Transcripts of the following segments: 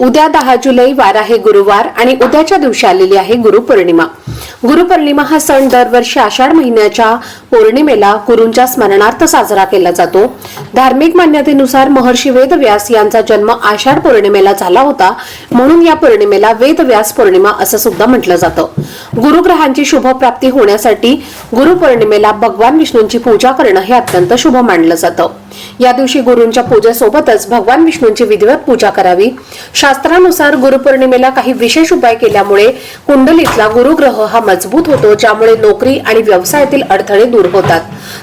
उद्या दहा जुलै वार आहे गुरुवार आणि उद्याच्या दिवशी आलेली आहे गुरुपौर्णिमा. गुरुपौर्णिमा हा सण दरवर्षी आषाढ महिन्याच्या पौर्णिमेला गुरूंच्या स्मरणार्थ साजरा केला जातो. धार्मिक मान्यतेनुसार महर्षी वेदव्यास यांचा जन्म आषाढ पौर्णिमेला झाला होता म्हणून या पौर्णिमेला वेदव्यास पौर्णिमा असं सुद्धा म्हटलं जातं. गुरुग्रहांची शुभ प्राप्ती होण्यासाठी गुरुपौर्णिमेला भगवान विष्णूंची पूजा करणं हे अत्यंत शुभ मानलं जातं. या दिवशी गुरूंच्या पूजेसोबतच भगवान विष्णूंची विधिवत पूजा करावी. शास्त्रानुसार गुरुपौर्णिमेला काही विशेष उपाय केल्यामुळे कुंडलीतला गुरुग्रह हा मजबूत होतो ज्यामुळे नोकरी आणि व्यवसायातील अडथळे दूर होतात.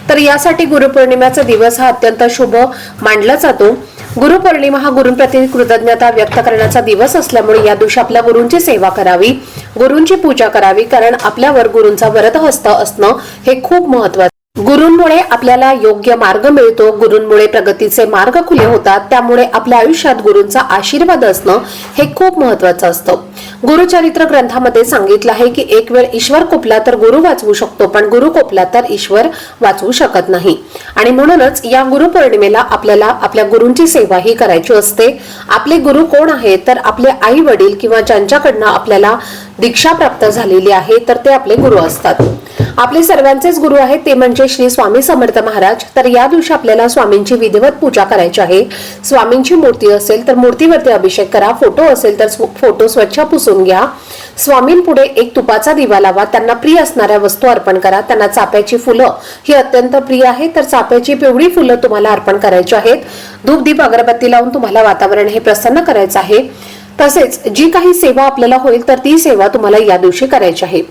तर यासाठी गुरुपौर्णिमेचा दिवस हा अत्यंत शुभ मानला जातो. गुरुपौर्णिमा हा गुरुंप्रती कृतज्ञता व्यक्त करण्याचा दिवस असल्यामुळे या दिवशी आपल्या गुरूंची सेवा करावी गुरूंची पूजा करावी कारण आपल्यावर गुरूंचा वरदहस्त असणं हे खूप महत्वाचं गुरूंमुळे आपल्याला योग्य मार्ग मिळतो गुरूंमुळे प्रगतीचे मार्ग खुले होतात त्यामुळे आपल्या आयुष्यात गुरूंचा आशीर्वाद असणं हे खूप महत्वाचं असतं. गुरुचरित्र ग्रंथामध्ये सांगितलं आहे की एक वेळ ईश्वर कोपला तर गुरु वाचवू शकतो पण गुरु कोपला तर ईश्वर वाचवू शकत नाही. आणि म्हणूनच या गुरुपौर्णिमेला आपल्याला आपल्या गुरूंची सेवा ही करायची असते. आपले गुरु कोण आहेत तर आपले आई वडील किंवा ज्यांच्याकडनं आपल्याला दीक्षा प्राप्त झालेली आहे तर ते आपले गुरु असतात. आपले सर्वांचेच गुरु आहेत ते म्हणजे श्री स्वामी समर्थ महाराज. तर या दिवशी आपल्याला स्वामींची विधिवत पूजा करायची आहे. स्वामींची मूर्ती असेल तर मूर्तीवरती अभिषेक करा फोटो असेल तर फोटो स्वच्छ पुसून घ्या. स्वामींपुढे एक तुपाचा दिवा लावा त्यांना प्रिय असणाऱ्या वस्तू अर्पण करा त्यांना चाप्याची फुलं ही अत्यंत प्रिय आहे तर चाप्याची पिवळी फुलं तुम्हाला अर्पण करायची आहेत. धूप दीप अगरबत्ती लावून तुम्हाला वातावरण हे प्रसन्न करायचं आहे. तसेच जी काही सेवा आपल्याला होईल तर ती सेवा तुम्हाला या दिवशी करायची आहे.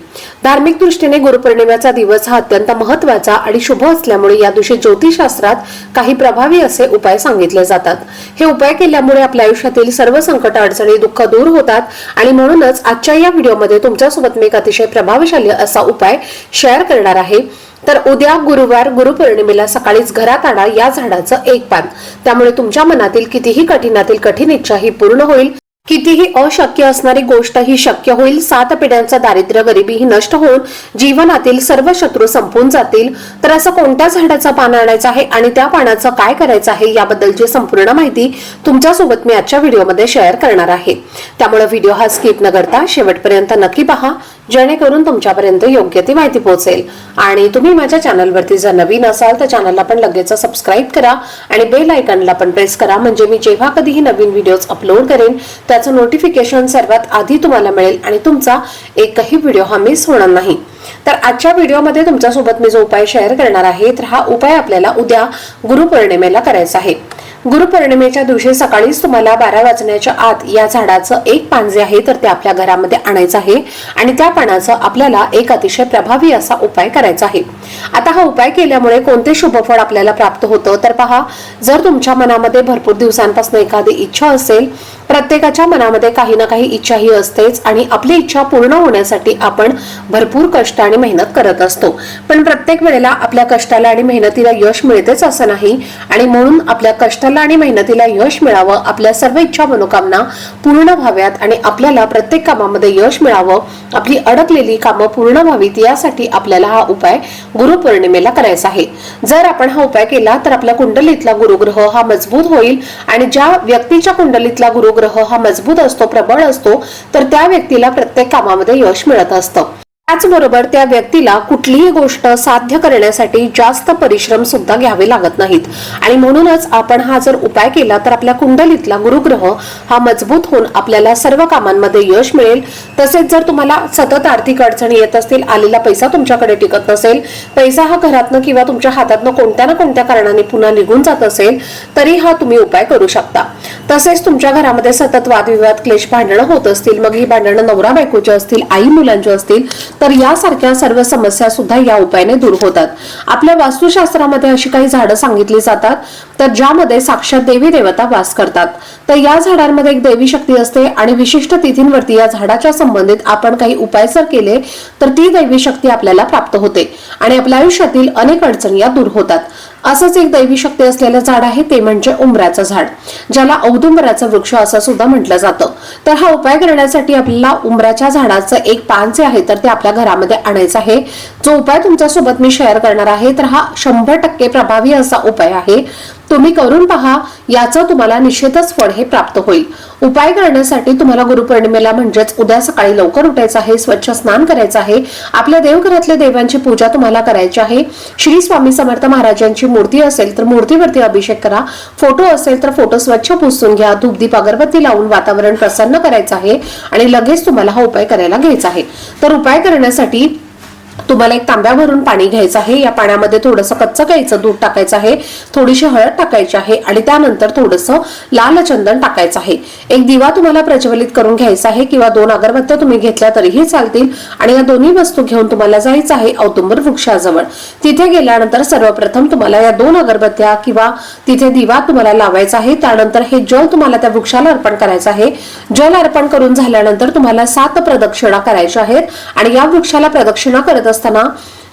धार्मिक दृष्टीने गुरुपौर्णिमेचा दिवस हा अत्यंत महत्त्वाचा आणि शुभ असल्यामुळे या दिवशी ज्योतिषशास्त्रात काही प्रभावी असे उपाय सांगितले जातात. हे उपाय केल्यामुळे आपल्या आयुष्यातील सर्व संकट अडचणी दुःख दूर होतात आणि म्हणूनच आजच्या या व्हिडिओमध्ये तुमच्यासोबत मी एक अतिशय प्रभावशाली असा उपाय शेअर करणार आहे. तर उद्या गुरुवार गुरुपौर्णिमेला सकाळीच घरात आणा या झाडाचं एक पान. त्यामुळे तुमच्या मनातील कितीही कठीणातील कठीण इच्छा ही पूर्ण होईल. कितीही अशक्य असणारी गोष्ट ही शक्य होईल. सात पिढ्यांचा दारिद्र्य गरिबी ही नष्ट होऊन जीवनातील सर्व शत्रू संपून जातील. तर असं कोणत्या झाडाचं पान आणायचं आहे आणि त्या पानाचं काय करायचं आहे याबद्दलची संपूर्ण माहिती तुमच्यासोबत मी आजच्या व्हिडिओमध्ये शेअर करणार आहे. त्यामुळे व्हिडिओ हा स्किप न करता शेवटपर्यंत नक्की पहा जेणेकरून तुमच्यापर्यंत योग्य ती माहिती पोहोचेल. आणि तुम्ही माझ्या चॅनलवरती जर नवीन असाल तर चॅनलला पण लगेच सबस्क्राईब करा आणि बेल आयकॉनला पण प्रेस करा. म्हणजे मी जेव्हा कधीही नवीन व्हिडिओज अपलोड करेन त्याचं नोटिफिकेशन सर्वात आधी तुम्हाला मिळेल आणि तुमचा एकही व्हिडिओ हा मिस होणार नाही. तर आजच्या व्हिडिओमध्ये तुमच्यासोबत मी जो उपाय शेअर करणार आहे तर हा उपाय आपल्याला उद्या गुरुपौर्णिमेला करायचा आहे. गुरुपौर्णिमेच्या दिवशी सकाळीच तुम्हाला बारा वाजण्याच्या आत या झाडाचं एक पान जे आहे तर ते आपल्या घरामध्ये आणायचं आहे आणि त्या पानाचं आपल्याला एक अतिशय प्रभावी असा उपाय करायचा आहे. आता हा उपाय केल्यामुळे कोणते शुभफळ आपल्याला प्राप्त होतं तर पहा जर तुमच्या मनामध्ये भरपूर दिवसांपासून एखादी इच्छा असेल प्रत्येकाच्या मनामध्ये काही ना काही इच्छा ही असतेच आणि आपली इच्छा पूर्ण होण्यासाठी आपण भरपूर कष्ट आणि मेहनत करत असतो. पण प्रत्येक वेळेला आपल्या कष्टाला आणि मेहनतीला यश मिळतेच असं नाही आणि म्हणून आपल्या कष्टाला आणि मेहनतीला यश मिळावं आपल्या सर्व इच्छा मनोकामना पूर्ण व्हाव्यात आणि आपल्याला प्रत्येक कामामध्ये यश मिळावं आपली अडकलेली कामं पूर्ण व्हावीत यासाठी आपल्याला हा उपाय गुरुपौर्णिमेला करायचा आहे. जर आपण हा उपाय केला तर आपल्या कुंडलीतला गुरुग्रह हा मजबूत होईल आणि ज्या व्यक्तीच्या कुंडलीतला गुरुग्रह हा मजबूत असतो प्रबळ असतो तर त्या व्यक्तीला प्रत्येक कामामध्ये यश मिळत असतं. त्याचबरोबर त्या व्यक्तीला कुठलीही गोष्ट साध्य करण्यासाठी जास्त परिश्रम सुद्धा घ्यावे लागत नाहीत. आणि म्हणूनच आपण हा जर उपाय केला तर आपल्या कुंडलीतला गुरुग्रह हा मजबूत होऊन आपल्याला सर्व कामांमध्ये यश मिळेल. तसेच जर तुम्हाला सतत आर्थिक अडचणी येत असतील आलेला पैसा तुमच्याकडे टिकत नसेल पैसा हा घरातनं किंवा तुमच्या हातातनं कोणत्या ना कोणत्या कारणाने पुन्हा निघून जात असेल तरी हा तुम्ही उपाय करू शकता. तसेच तुमच्या घरामध्ये सतत वादविवाद क्लेश भांडणं होत असतील मग ही भांडणं नवरा बायकोची असतील आई मुलांची असतील तर यासारख्या सर्व समस्या सुद्धा या उपायाने दूर होतात. आपल्या वास्तुशास्त्रामध्ये अशी काही झाडं सांगितली जातात तर ज्यामध्ये साक्षात देवी देवता वास करतात. तर या झाडांमध्ये एक देवी शक्ती असते आणि विशिष्ट तिथींवरती या झाडाच्या संबंधित आपण काही उपाय जर केले तर ती दैवी शक्ती आपल्याला प्राप्त होते आणि आपल्या आयुष्यातील अनेक अडचणी या दूर होतात. असंच एक दैवी शक्ती असलेलं झाड आहे ते म्हणजे उंबराचं झाड ज्याला औदुंबराचं वृक्ष असं सुद्धा म्हटलं जातं. तर हा उपाय करण्यासाठी आपल्याला उंबराच्या झाडाचं एक पान जे आहे तर ते आपल्या घरामध्ये आणायचं आहे. जो उपाय तुमच्यासोबत मी शेअर करणार आहे तर हा शंभर टक्के प्रभावी असा उपाय आहे. तुम्ही करून पहा याचं तुम्हाला निश्चितच फळ हे प्राप्त होईल. उपाय करण्यासाठी तुम्हाला गुरुपौर्णिमेला म्हणजेच उद्या सकाळी लवकर उठायचं आहे स्वच्छ स्नान करायचं आहे. आपल्या देवघरातल्या देवांची पूजा तुम्हाला करायची आहे. श्री स्वामी समर्थ महाराजांची मूर्ती असेल तर मूर्तीवरती अभिषेक करा. फोटो असेल तर फोटो स्वच्छ पुसून घ्या. धूपदीप अगरबत्ती लावून वातावरण प्रसन्न करायचं आहे आणि लगेच तुम्हाला हा उपाय करायला घ्यायचा आहे. तर उपाय करण्यासाठी तुम्हाला एक तांब्या भरून पाणी घ्यायचं आहे. या पाण्यामध्ये थोडंसं कच्चं घ्यायचं दूध टाकायचं आहे. थोडीशी हळद टाकायची आहे आणि त्यानंतर थोडंसं लाल चंदन टाकायचं आहे. एक दिवा तुम्हाला प्रज्वलित करून घ्यायचा आहे किंवा दोन अगरबत्त्या तुम्ही घेतल्या तरीही चालतील आणि या दोन्ही वस्तू घेऊन तुम्हाला जायचं आहे औदुंबर वृक्षाजवळ. तिथे गेल्यानंतर सर्वप्रथम तुम्हाला या दोन अगरबत्त्या किंवा तिथे दिवा तुम्हाला लावायचा आहे. त्यानंतर हे जल तुम्हाला त्या वृक्षाला अर्पण करायचं आहे. जल अर्पण करून झाल्यानंतर तुम्हाला सात प्रदक्षिणा करायच्या आहेत आणि या वृक्षाला प्रदक्षिणा करत असताना असताना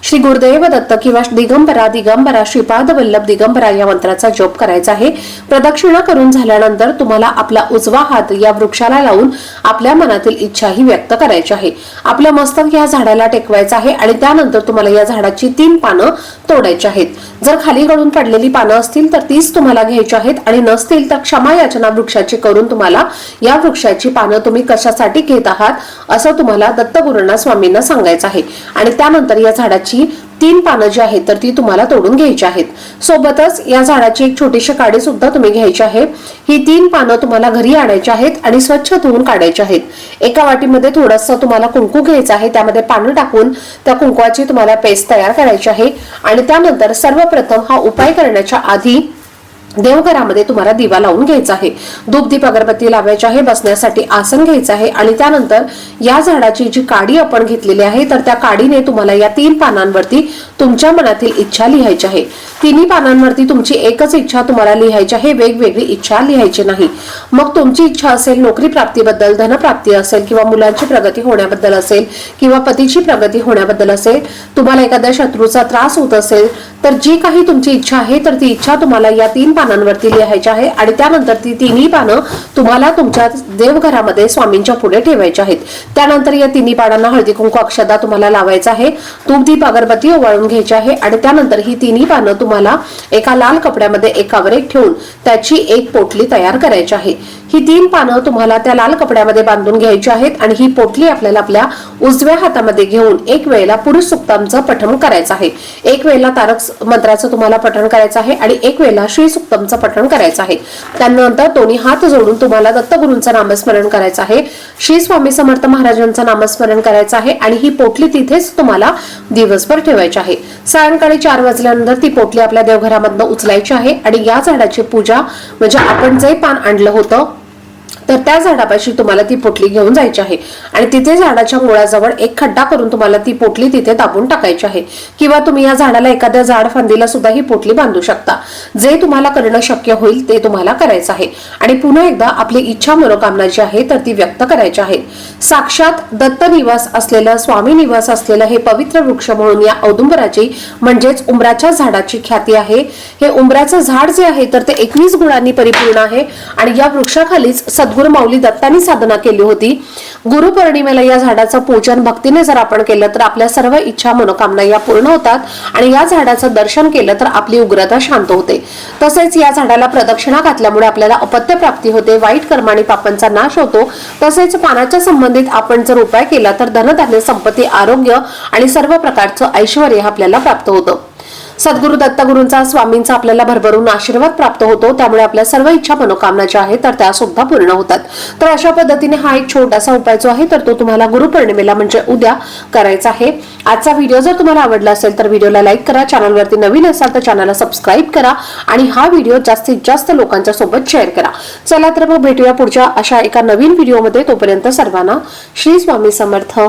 श्री गुरुदेव दत्त किंवा दिगंबरा दिगंबरा श्रीपाद वल्लभ दिगंबरा या मंत्राचा जप करायचा आहे. प्रदक्षिणा करून झाल्यानंतर तुम्हाला आपला उजवा हात या वृक्षाला लावून आपल्या मनातील इच्छाही व्यक्त करायची आहे. आपलं मस्तक या झाडाला टेकवायचं आहे आणि त्यानंतर तुम्हाला या झाडाची तीन पानं तोडायची आहेत. जर खाली गळून पडलेली पानं असतील तर तीच तुम्हाला घ्यायची आहेत आणि नसतील तर क्षमा याचना वृक्षाची करून तुम्हाला या वृक्षाची पानं तुम्ही कशासाठी घेत आहात असं तुम्हाला दत्तगुरूंना स्वामींना सांगायचं आहे. आणि त्यानंतर या झाडाची तीन पानं जी आहेत तर ती तुम्हाला तोडून घ्यायची आहेत. सोबतच या झाडाची एक छोटीशी काडी सुद्धा तुम्ही घ्यायची आहे. ही तीन पानं तुम्हाला घरी आणायची आहेत आणि स्वच्छ धुवून काढायची आहेत. एका वाटीमध्ये थोडंसं तुम्हाला कुंकू घ्यायचं आहे त्यामध्ये पानं टाकून त्या कुंकवाची तुम्हाला पेस्ट तयार करायची आहे. आणि त्यानंतर सर्वप्रथम हा उपाय करण्याच्या आधी देवघरामध्ये तुम्हाला दिवा लावून घ्यायचा आहे. धूपदीप अगरबत्ती लावायची आहे बसण्यासाठी आसन घ्यायचं आहे आणि त्यानंतर या झाडाची जी काडी आपण घेतलेली आहे तर त्या काडीने तुम्हाला या तीन पानांवरती तुमच्या मनातील इच्छा लिहायची आहे. तिन्ही पानांवरती तुमची एकच इच्छा तुम्हाला लिहायची आहे वेगवेगळी इच्छा लिहायची नाही. मग तुमची इच्छा असेल नोकरी प्राप्तीबद्दल धनप्राप्ती असेल किंवा मुलांची प्रगती होण्याबद्दल असेल किंवा पतीची प्रगती होण्याबद्दल असेल तुम्हाला एखाद्या शत्रूचा त्रास होत असेल तर जी काही तुमची इच्छा आहे तर ती इच्छा तुम्हाला या तीन पानांवरती लिहायची आहे आणि त्यानंतर ती तिन्ही पानं तुम्हाला तुमच्या देवघरामध्ये स्वामींच्या पुढे ठेवायची आहेत. त्यानंतर या तिन्ही पानांना हळदी कुंकू अक्षदा तुम्हाला लावायचा आहे धूपदीप अगरबत्ती ओवाळून घ्यायची आहे आणि त्यानंतर ही तिन्ही पानं तुम्हाला एका लाल कपड्यामध्ये एकावर एक ठेवून त्याची एक पोटली तयार करायची आहे. ही तीन पानं तुम्हाला त्या लाल कपड्यामध्ये बांधून घ्यायची आहेत आणि ही पोटली आपल्याला आपल्या उजव्या हातामध्ये घेऊन एक वेळेला पुरुष सुक्तांचं पठण करायचं आहे. एक वेळेला तारक मंत्राचं तुम्हाला पठण करायचं आहे आणि एक वेळेला श्री सुक्तमचं पठण करायचं आहे. त्यानंतर दोन्ही हात जोडून तुम्हाला दत्तगुरूंचं नामस्मरण करायचं आहे. श्री स्वामी समर्थ महाराजांचं नामस्मरण करायचं आहे आणि ही पोटली तिथेच तुम्हाला दिवसभर ठेवायची आहे. सायंकाळी चार वाजल्यानंतर ती पोटली आपल्या देवघरामधनं उचलायची आहे आणि या झाडाची पूजा म्हणजे आपण जे पान आणलं होतं तर त्या झाडापाशी तुम्हाला ती पोटली घेऊन जायची आहे. आणि तिथे झाडाच्या मुळाजवळ एक खड्डा करून तुम्हाला ती पोटली तिथे दाबून टाकायची आहे. किंवा तुम्ही या झाडाला एखाद्या झाड फांदीला सुद्धा ही पोटली बांधू शकता. जे तुम्हाला करणं शक्य होईल ते तुम्हाला करायचं आहे. आणि पुन्हा एकदा आपली इच्छा मनोकामना जी आहे तर ती व्यक्त करायची आहे. साक्षात दत्त निवास असलेलं स्वामी निवास असलेलं हे पवित्र वृक्ष म्हणून या औदुंबराची म्हणजेच उमराच्या झाडाची ख्याती आहे. हे उमराचं झाड जे आहे तर ते एकवीस गुणांनी परिपूर्ण आहे. आणि या वृक्षाखालीच सद्गुरू माऊली दत्तांनी साधना केली होती. गुरुपौर्णिमेला या झाडाचं पूजन भक्तीने जर आपण केलं तर आपल्या सर्व इच्छा मनोकामना या पूर्ण होतात आणि या झाडाचं दर्शन केलं तर आपली उग्रता शांत होते. तसेच या झाडाला प्रदक्षिणा घातल्यामुळे आपल्याला अपत्य प्राप्ती होते वाईट कर्म आणि पापांचा नाश होतो. तसेच पानाच्या संबंधित आपण जर उपाय केला तर धनधान्य संपत्ती आरोग्य आणि सर्व प्रकारचं ऐश्वर आपल्याला प्राप्त होतं. सद्गुरु दत्तगुरूंचा स्वामींचा आपल्याला भरभरून आशीर्वाद प्राप्त होतो. त्यामुळे आपल्या सर्व इच्छा मनोकामना ज्या आहेत तर त्या सुद्धा पूर्ण होतात. तर अशा पद्धतीने हा एक छोटासा उपाय जो आहे तर तो तुम्हाला गुरुपौर्णिमेला म्हणजे उद्या करायचा आहे. आजचा व्हिडिओ जर तुम्हाला आवडला असेल तर व्हिडिओला लाईक करा. चॅनलवरती नवीन असाल तर चॅनलला सबस्क्राईब करा. आणि हा व्हिडिओ जास्तीत जास्त लोकांच्या सोबत शेअर करा. चला तर मग भेटूया पुढच्या अशा एका नवीन व्हिडिओमध्ये. तोपर्यंत सर्वांना श्री स्वामी समर्थ.